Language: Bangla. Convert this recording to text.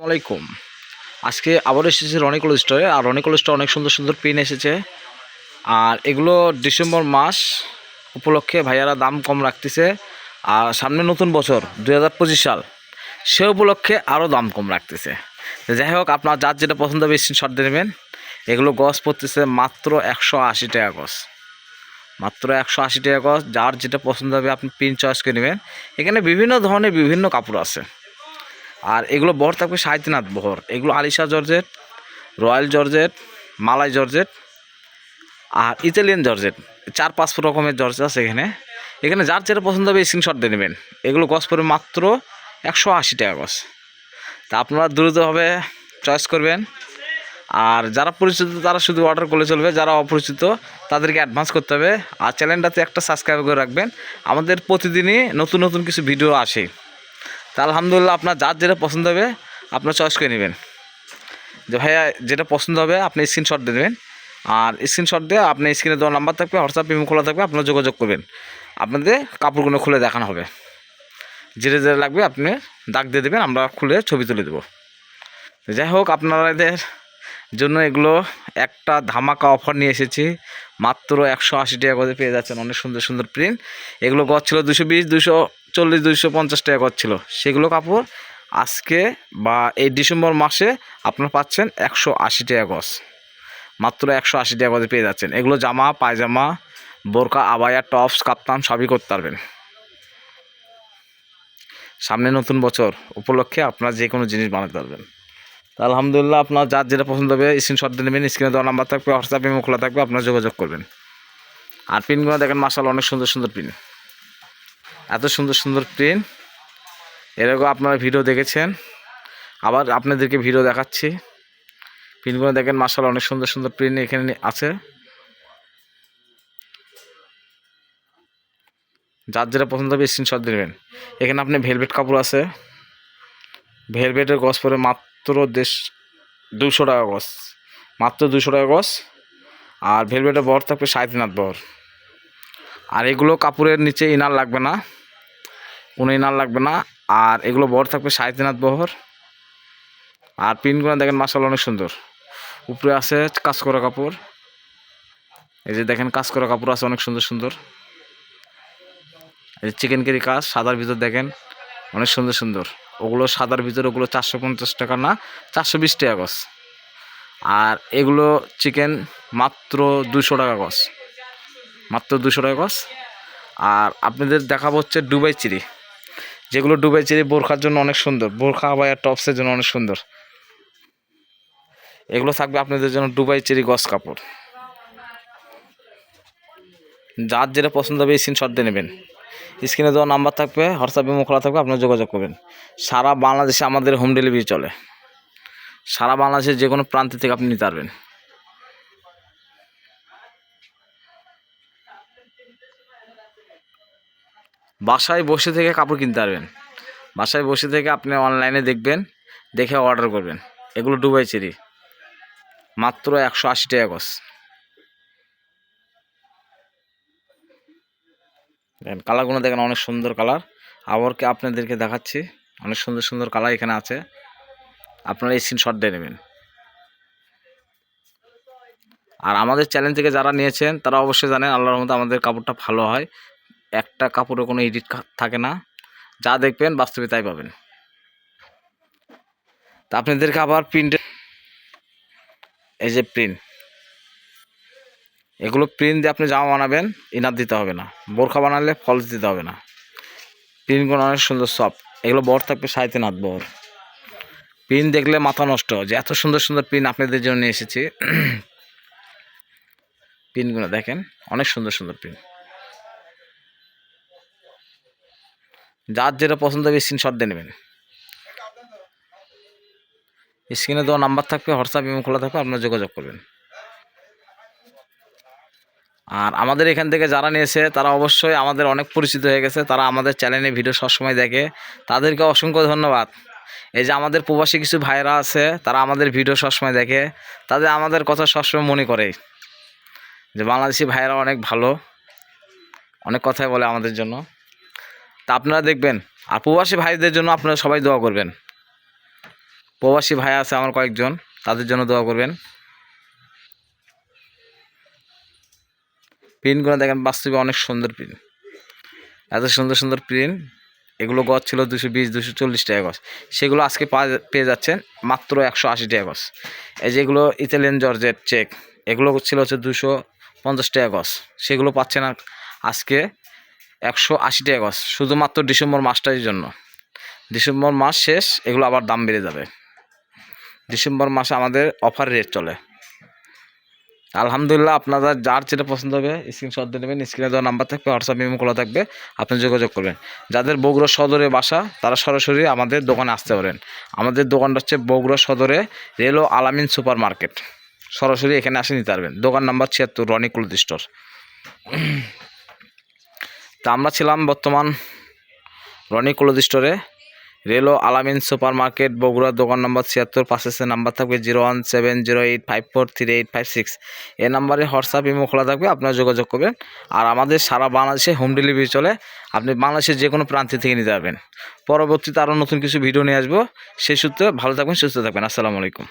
আসসালামাইকুম আজকে আবার এসেছে রনিকল স্টোরে আর রনিকল স্টোরে অনেক সুন্দর সুন্দর পেন এসেছে। আর এগুলো ডিসেম্বর মাস উপলক্ষে ভাইয়ারা দাম কম রাখতেছে, আর সামনে নতুন বছর, দুই হাজার পঁচিশ সাল, সে উপলক্ষে আরও দাম কম রাখতেছে। যাই হোক, আপনার যার যেটা পছন্দ হবে স্ক্রিনশট দিয়ে নেবেন। এগুলো গছ পড়তেছে মাত্র একশো আশি টাকা গছ। মাত্র একশো আশি টাকা গছ, যার যেটা পছন্দ হবে আপনি পিন চয়েস করে নেবেন। এখানে বিভিন্ন ধরনের বিভিন্ন কাপড় আছে। আর এগুলো বহর থাকবে সাহিত্যনাথ বহর। এগুলো আলিশা জর্জেট, রয়্যাল জর্জেট, মালাই জর্জেট আর ইতালিয়ান জর্জেট। চার পাঁচ রকমের জর্জেট আছে এখানে। এখানে যার যেটা পছন্দ হবে স্ক্রিনশট দিয়ে নেবেন। এগুলো গছ পড়বে মাত্র একশো আশি টাকা গছ। তা আপনারা দ্রুতভাবে চয়েস করবেন। আর যারা পরিচিত, তারা শুধু অর্ডার করলে চলবে। যারা অপরিচিত, তাদেরকে অ্যাডভান্স করতে হবে। আর চ্যানেলটাতে একটা সাবস্ক্রাইব করে রাখবেন। আমাদের প্রতিদিনই নতুন নতুন কিছু ভিডিও আসে। তা আলহামদুলিল্লাহ আপনার যার যেটা পছন্দ হবে, আপনার চয়েস করে নেবেন। যে ভাইয়া যেটা পছন্দ হবে, আপনি স্ক্রিনশট দিয়ে দেবেন আর স্ক্রিনশট দিয়ে আপনি স্ক্রিনে দেওয়া নাম্বার থাকবে হোয়াটসঅ্যাপ পেমেন্ট খোলা থাকবে আপনার যোগাযোগ করবেন। আপনাদের কাপড়গুলো খুলে দেখানো হবে। যেটা যেটা লাগবে আপনি দাগ দিয়ে দেবেন, আমরা খুলে ছবি তুলে দেবো। যাই হোক, আপনাদের জন্য এগুলো একটা ধামাকা অফার নিয়ে এসেছি। মাত্র একশো আশি টাকা করে পেয়ে যাচ্ছেন, অনেক সুন্দর সুন্দর প্রিন্ট এগুলো গছ ছিল দুশো বিশ, দুশো চল্লিশ দুইশো পঞ্চাশ টাকা গছ ছিল। সেগুলো কাপড় আজকে বা এই ডিসেম্বর মাসে আপনারা পাচ্ছেন একশো আশি টাকা গছ মাত্র একশো আশি টাকা করে পেয়ে যাচ্ছেন। এগুলো জামা, পায়জামা, বোরকা, আবায়া, টপস, কাপ্তান সবই করতে পারবেন। সামনে নতুন বছর উপলক্ষে আপনারা যে কোনো জিনিস বানাতে পারবেন। আলহামদুলিল্লাহ আপনার যার যেটা পছন্দ হবে স্ক্রিনশট দিয়ে নেবেন স্ক্রিনে দেওয়া নাম্বার থাকবে হোয়াটসঅ্যাপে খোলা থাকবে, আপনারা যোগাযোগ করবেন। আর পিনগুলো দেখেন মাসাল অনেক সুন্দর সুন্দর পিন। এত সুন্দর সুন্দর প্রিন্ট এরকম আপনারা ভিডিও দেখেছেন। আবার আপনাদেরকে ভিডিও দেখাচ্ছি। প্রিন্টগুলো দেখেন মাসাল অনেক সুন্দর সুন্দর প্রিন্ট এখানে আছে। যার যেটা পছন্দ হবে স্ক্রিনশট দেবেন এখানে আপনি ভেলভেট কাপড় আছে। ভেলভেটের গছ পরে মাত্র দেশ দুশো টাকা গছ মাত্র দুশো টাকা গছ আর ভেলভেটের বর থাকবে সাড়ে তিন হাত বহর আর এগুলো কাপড়ের নিচে ইনার লাগবে না। কোনো ইনার লাগবে না। আর এগুলো বহর থাকবে সাড়ে তিন বহর। আর পিনগুলো দেখেন মাসাল অনেক সুন্দর। উপরে আছে কাজ করা কাপড়। এই যে দেখেন কাজ করা কাপড় আছে অনেক সুন্দর সুন্দর। এই যে চিকেন কারি কাজ, সাদার ভিতর দেখেন অনেক সুন্দর সুন্দর। ওগুলো সাদার ভিতর, ওগুলো চারশো পঞ্চাশ টাকা না, চারশো বিশ টাকা গছ। আর এগুলো চিকেন মাত্র দুশো টাকা গছ। মাত্র দুশো টাকা গছ। আর আপনাদের দেখাবো হচ্ছে দুবাই চিরি যেগুলো দুবাই চিরি বোরখার জন্য অনেক সুন্দর। বোরখা বা টপসের জন্য অনেক সুন্দর। এগুলো থাকবে আপনাদের জন্য ডুবাই চেরি গস কাপড়। যার যেটা পছন্দ হবে এই স্ক্রিনশট দিয়ে নেবেন। স্ক্রিনে দেওয়া নাম্বার থাকবে হোয়াটসঅ্যাপ ইমো খোলা থাকবে, আপনারা যোগাযোগ করবেন। সারা বাংলাদেশে আমাদের হোম ডেলিভারি চলে। সারা বাংলাদেশের যে কোনো প্রান্ত থেকে আপনি নিতে পারবেন। বাসায় বসে থেকে কাপড় কিনতে পারবেন। বাসায় বসে থেকে আপনি অনলাইনে দেখবেন, দেখে অর্ডার করবেন। এগুলো ডুবাই চেরি। মাত্র একশো আশি টাকা গছ কালারগুলো দেখেন, অনেক সুন্দর কালার আবার কি আপনাদেরকে দেখাচ্ছি। অনেক সুন্দর সুন্দর কালার এখানে আছে। আপনারা এই স্ক্রিনশট দিয়ে নেবেন। আর আমাদের চ্যানেল থেকে যারা নিয়েছেন, তারা অবশ্যই জানেন, আল্লাহর মতো আমাদের কাপড়টা ভালো হয়। একটা কাপড়ে কোনো এডিট থাকে না। যা দেখবেন বাস্তবে তাই পাবেন। তা আপনাদেরকে আবার প্রিন্ট এই যে প্রিন্ট এগুলো প্রিন্ট দিয়ে আপনি জামা বানাবেন ইনার দিতে হবে না। বোরখা বানালে ফলস দিতে হবে না। প্রিন্টগুলো অনেক সুন্দর সফট এগুলো বর থাকবে সাড়ে তিন বর। প্রিন্ট দেখলে মাথা নষ্ট। যে এত সুন্দর সুন্দর প্রিন্ট আপনাদের জন্য এসেছি। প্রিন্টগুলো দেখেন, অনেক সুন্দর সুন্দর প্রিন্ট যার যেটা পছন্দ হবে স্ক্রিনশট দিয়ে নেবেন। স্ক্রিনে দেওয়া নাম্বার থাকবে হোয়াটসঅ্যাপ ইমো খোলা থাকবে, আপনারা যোগাযোগ করবেন। আর আমাদের এখান থেকে যারা নিয়েছে, তারা অবশ্যই আমাদের অনেক পরিচিত হয়ে গেছে। তারা আমাদের চ্যানেলে ভিডিও সবসময় দেখে। তাদেরকে অসংখ্য ধন্যবাদ। এই যে আমাদের প্রবাসী কিছু ভাইরা আছে, তারা আমাদের ভিডিও সবসময় দেখে। তাদের আমাদের কথা সবসময় মনে করে। যে বাংলাদেশি ভাইয়েরা অনেক ভালো। অনেক কথাই বলে আমাদের জন্য। তা আপনারা দেখবেন। আর প্রবাসী ভাইদের জন্য আপনারা সবাই দোয়া করবেন। প্রবাসী ভাই আছে আমার কয়েকজন, তাদের জন্য দোয়া করবেন। প্রিন্টগুলো দেখেন বাস্তবে অনেক সুন্দর প্রিন্ট এত সুন্দর সুন্দর প্রিন্ট এগুলো গছ ছিল দুশো বিশ, দুশো চল্লিশ টাকা গছ। সেগুলো আজকে পেয়ে যাচ্ছেন মাত্র একশো আশি টাকা গছ। এই যেগুলো ইতালিয়ান জর্জেট চেক, এগুলো ছিল হচ্ছে দুশো পঞ্চাশ টাকা গছ। সেগুলো পাচ্ছেন আজকে একশো আশি টাকা গছ, শুধুমাত্র ডিসেম্বর মাসটার জন্য। ডিসেম্বর মাস শেষ, এগুলো আবার দাম বেড়ে যাবে। ডিসেম্বর মাসে আমাদের অফার রেট চলে। আলহামদুলিল্লাহ আপনারা যার যেটা পছন্দ হবে স্ক্রিনশট দিয়ে নেবেন স্ক্রিনে দেওয়া নাম্বার থাকবে হোয়াটসঅ্যাপ ইমো খোলা থাকবে, আপনি যোগাযোগ করবেন। যাদের বগুড়া সদরে বাসা, তারা সরাসরি আমাদের দোকানে আসতে পারেন। আমাদের দোকানটা হচ্ছে বগুড়া সদরে রেলো আলামিন সুপার মার্কেট সরাসরি এখানে আসে নিতে পারবেন। দোকান নাম্বার ছিয়াত্তর, রনি স্টোর তা আমরা ছিলাম বর্তমান রনি ক্লোথ স্টোরে। রেলো আলামিন সুপার মার্কেট বগুড়া দোকান নম্বর ছিয়াত্তর পাশে নাম্বার থাকবে zero one seven zero eight five four three eight five six. এই নাম্বারে হোয়াটসঅ্যাপ, ইমো খোলা থাকবে, আপনারা যোগাযোগ করবেন। আর আমাদের সারা বাংলাদেশে হোম ডেলিভারি চলে, আপনি বাংলাদেশের যে কোনো প্রান্তে থেকে নিতে পারবেন। পরবর্তীতে আরও নতুন কিছু ভিডিও নিয়ে আসব। সেই সূত্রে ভালো থাকবেন, সুস্থ থাকবেন। আসসালামু আলাইকুম।